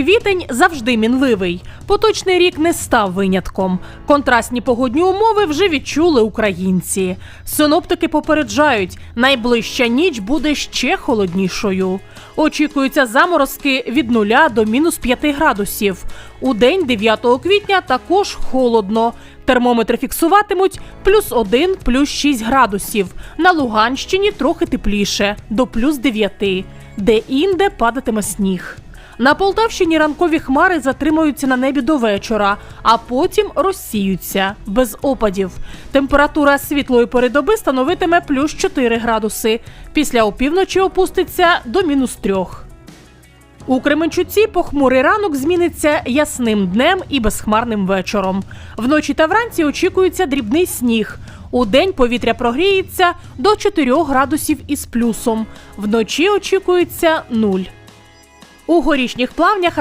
Квітень завжди мінливий. Поточний рік не став винятком. Контрастні погодні умови вже відчули українці. Синоптики попереджають, найближча ніч буде ще холоднішою. Очікуються заморозки від 0 до мінус 5 градусів. У день 9 квітня також холодно. Термометри фіксуватимуть плюс 1, плюс 6 градусів. На Луганщині трохи тепліше до плюс 9, де інде падатиме сніг. На Полтавщині ранкові хмари затримуються на небі до вечора, а потім розсіються без опадів. Температура світлої пори доби становитиме плюс 4 градуси. Після опівночі опуститься до мінус 3. У Кременчуці похмурий ранок зміниться ясним днем і безхмарним вечором. Вночі та вранці очікується дрібний сніг. У день повітря прогріється до 4 градусів із плюсом. Вночі очікується 0. У горішніх плавнях